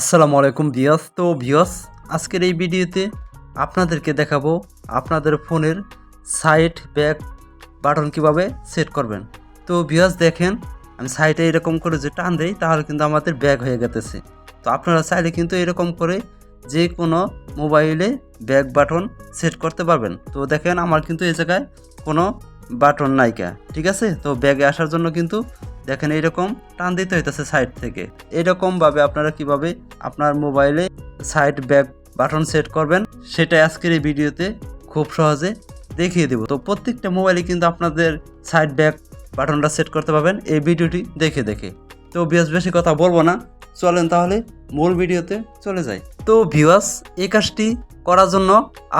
আসসালামু আলাইকুম ভিয়াস তো ভিয়াস আজকের এই ভিডিওতে আপনাদেরকে দেখাবো আপনাদের ফোনের সাইড ব্যাক বাটন কীভাবে সেট করবেন। তো ভিয়াস দেখেন, আমি সাইডে এরকম করে যে টান দেই, তাহলে কিন্তু আমাদের ব্যাক হয়ে গেতেছে। তো আপনারা চাইলে কিন্তু এরকম করে যে কোনো মোবাইলে ব্যাক বাটন সেট করতে পারবেন। তো দেখেন, আমার কিন্তু এই জায়গায় কোনো বাটন নাইকা ঠিক আছে? তো ব্যাগে আসার জন্য কিন্তু দেখেন এইরকম টান দিতে হইতেছে সাইড থেকে। এরকমভাবে আপনারা কীভাবে আপনার মোবাইলে সাইড ব্যাক বাটন সেট করবেন সেটা আজকের এই ভিডিওতে খুব সহজে দেখিয়ে দেবো। তো প্রত্যেকটা মোবাইলে কিন্তু আপনাদের সাইড ব্যাক বাটনটা সেট করতে পারবেন, এই ভিডিওটি দেখে দেখে। তো বেশ বেশি কথা বলব না, চলেন তাহলে মূল ভিডিওতে চলে যাই। তো ভিউয়ার্স এই কাজটি করার জন্য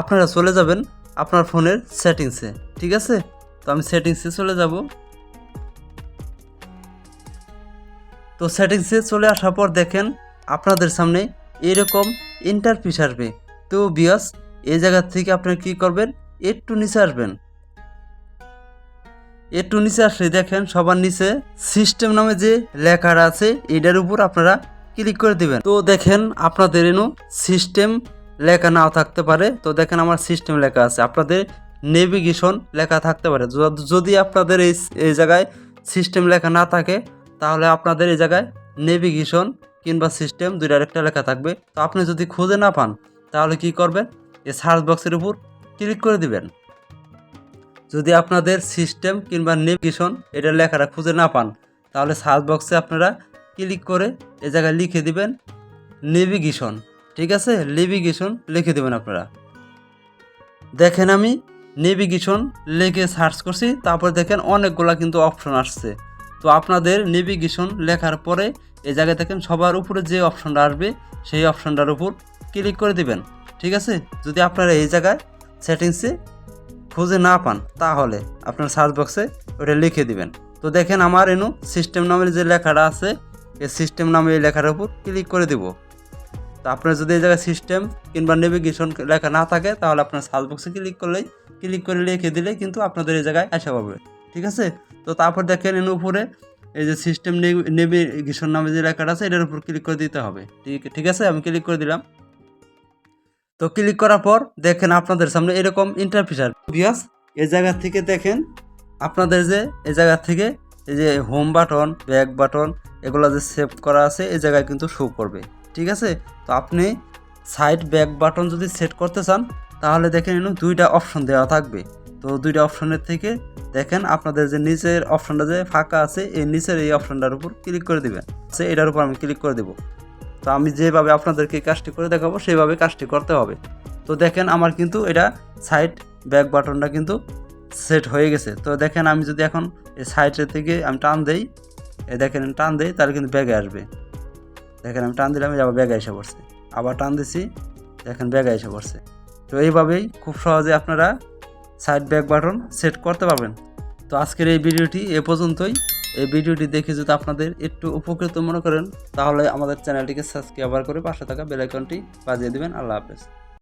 আপনারা চলে যাবেন আপনার ফোনের সেটিংসে ঠিক আছে? তো আমি সেটিংসে চলে যাব। তো সেটিংসে চলে আসার পর দেখেন আপনাদের সামনে এরকম ইন্টারফিস আসবে। তো বিয়াস এই জায়গা থেকে আপনারা কী করবেন? একটু নিচে আসবেন। একটু নিচে আসলে দেখেন সবার নিচে সিস্টেম নামে যে লেখাটা আছে, এটার উপর আপনারা ক্লিক করে দিবেন। তো দেখেন আপনাদের এনো সিস্টেম লেখা নাও থাকতে পারে। তো দেখেন আমার সিস্টেম লেখা আছে। আপনাদের নেভিগেশন লেখা থাকতে পারে। যদি আপনাদের এই এই জায়গায় সিস্টেম লেখা না থাকে তাহলে আপনাদের এই জায়গায় নেভিগেশন কিংবা সিস্টেম দুইটার একটা লেখা থাকবে। তো আপনি যদি খুঁজে না পান, তাহলে কি করবেন? এই সার্চ বক্সের উপর ক্লিক করে দিবেন। যদি আপনাদের সিস্টেম কিংবা নেভিগেশন এটার লেখাটা খুঁজে না পান, তাহলে সার্চ বক্সে আপনারা ক্লিক করে এ জায়গায় লিখে দিবেন নেভিগেশন ঠিক আছে? নেভিগেশন লিখে দেবেন আপনারা। দেখেন আমি নেভিগেশন লিখে সার্চ করছি, তারপর দেখেন অনেকগুলা কিন্তু অপশন আসছে। তো আপনাদের নেভিগেশন লেখার পরে এই জায়গায় দেখেন সবার উপরে যে অপশনটা আসবে, সেই অপশনটার উপর ক্লিক করে দিবেন। ঠিক আছে? যদি আপনারা এই জায়গায় সেটিংসে খুঁজে না পান, তাহলে আপনার সার্চ বক্সে ওটা লিখে দিবেন। তো দেখেন আমার এনু সিস্টেম নামের যে লেখাটা আছে, এই সিস্টেম নামে এই লেখার উপর ক্লিক করে দিব। তো আপনার যদি এই জায়গায় সিস্টেম কিংবা নেভিগেশন লেখা না থাকে, তাহলে আপনার সার্চ বক্সে ক্লিক করলেই ক্লিক করে লিখে দিলে কিন্তু আপনাদের এই জায়গায় আসা পাবে। ঠিক আছে? তো তারপর দেখেন এর উপরে, এই যে সিস্টেম নেভিগেশন নামে যে লেখাটা আছে, এটার উপর ক্লিক করে দিতে হবে। ঠিক ঠিক আছে? আমি ক্লিক করে দিলাম। তো ক্লিক করার পর দেখেন আপনাদের সামনে এরকম ইন্টারফিসার বিয়াস এই জায়গা থেকে দেখেন আপনাদের যে এই জায়গা থেকে এই যে হোম বাটন ব্যাক বাটন এগুলো যে সেভ করা আছে এই জায়গায় কিন্তু শো করবে। ঠিক আছে? তো আপনি সাইড ব্যাক বাটন যদি সেট করতে চান, তাহলে দেখেন এখানে দুইটা অপশন দেওয়া থাকবে। তো দুইটা অপশনের থেকে দেখেন আপনাদের যে নিচের অপশনটা যে ফাঁকা আছে, এই নিচের এই অপশানটার উপর ক্লিক করে দিবেন। সে এটার উপর আমি ক্লিক করে দেবো। তো আমি যেভাবে আপনাদেরকে কাজটি করে দেখাবো সেইভাবে কাজটি করতে হবে। তো দেখেন আমার কিন্তু এটা সাইড ব্যাক বাটনটা কিন্তু সেট হয়ে গেছে। তো দেখেন আমি যদি এখন এই সাইডের থেকে আমি টান দেই দেখেন টান দেই, তাহলে কিন্তু ব্যাগে আসবে। দেখেন আমি টান দিলাম আবার ব্যাগে এসে পড়ছে। আবার টান দিছি, দেখেন ব্যাগে এসে পড়ছে। তো এইভাবেই খুব সহজে আপনারা সাইড ব্যাক বাটন সেট করতে পারবেন। তো আজকের এই ভিডিওটি এ পর্যন্তই। এই ভিডিওটি দেখে যদি আপনাদের একটু উপকৃত মনে করেন, তাহলে আমাদের চ্যানেলটিকে সাবস্ক্রাইব করে পাশে থাকা বেলাইকনটি বাজিয়ে দেবেন। আল্লাহ হাফেজ।